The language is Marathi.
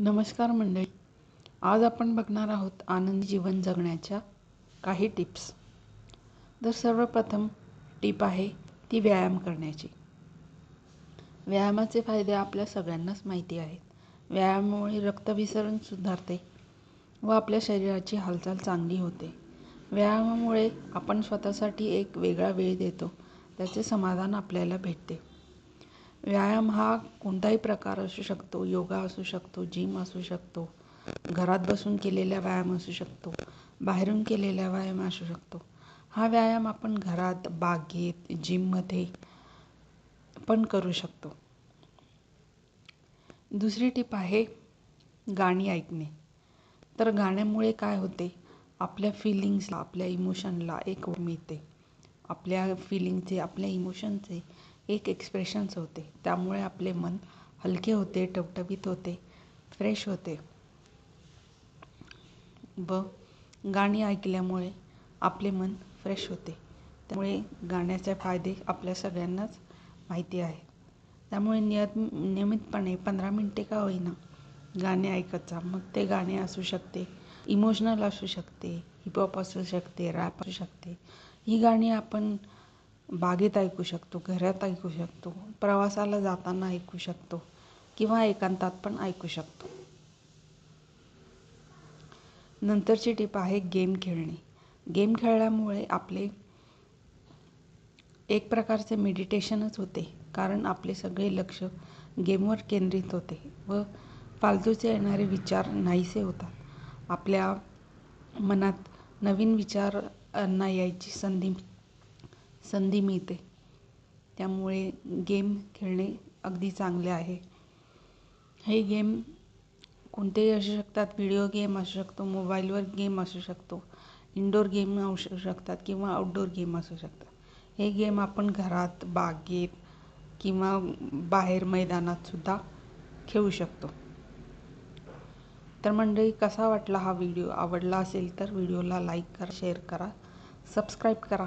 नमस्कार मंडळी. आज आपण बघणार आहोत आनंदी जीवन जगण्याच्या काही टिप्स. तर सर्वप्रथम टीप आहे ती व्यायाम करण्याची. व्यायामाचे फायदे आपल्या सगळ्यांनाच माहिती आहेत. व्यायामामुळे रक्तभिसरण सुधारते व आपल्या शरीराची हालचाल चांगली होते. व्यायामामुळे आपण स्वतःसाठी एक वेगळा वेळ देतो. त्याचे समाधान आपल्याला भेटते. व्यायाम हा कोणताही प्रकार असू शकतो. योगा असू शकतो जिम असू शकतो घरात बसून केलेला व्यायाम असू शकतो बाहेरून केलेला व्यायाम असू शकतो. हा व्यायाम आपण घरात बागेत जिममध्ये पण करू शकतो. दुसरी टीप आहे गाणी ऐकणे. तर गाण्यामुळे काय होते? आपल्या फिलिंग्सला आपल्या इमोशनला एक मिळते. आपल्या फिलिंगचे आपल्या इमोशनचे एक एक्सप्रेशन्स होते. त्यामुळे आपले मन हलके होते टवटवीत होते फ्रेश होते. व गाणी ऐकल्यामुळे आपले मन फ्रेश होते. त्यामुळे गाण्याचे फायदे आपल्या सगळ्यांनाच माहिती आहे. त्यामुळे नियत नियमितपणे पंधरा मिनटे का होईना गाणे ऐकायचा मग ते गाणे असू शकते. इमोशनल असू शकते. हिपहॉप असू शकते. रॅप असू शकते. ही गाणी आपण बागेत ऐकू शकतो घरात ऐकू शकतो प्रवासाला जाताना ऐकू शकतो किंवा एकांतात पण ऐकू शकतो. नंतरची टीप आहे गेम खेळणे. गेम खेळल्यामुळे आपले एक प्रकारचे मेडिटेशनच होते कारण आपले सगळे लक्ष गेमवर केंद्रित होते व फालतूचे येणारे विचार नाहीसे होतात. आपल्या मनात नवीन विचारांना यायची संधी संधी मिळते. त्यामुळे गेम खेळणे अगदी चांगले आहे. हे गेम कोणतेही असू शकतात. व्हिडिओ गेम असू शकतो मोबाईलवर गेम असू शकतो इनडोअर गेम असू शकतात किंवा आउटडोअर गेम असू शकतात. हे गेम आपण घरात बागेत किंवा बाहेर मैदानातसुद्धा खेळू शकतो. तर मंडळी कसा वाटला हा व्हिडिओ? आवडला असेल तर व्हिडिओला लाईक करा शेअर करा सबस्क्राईब करा.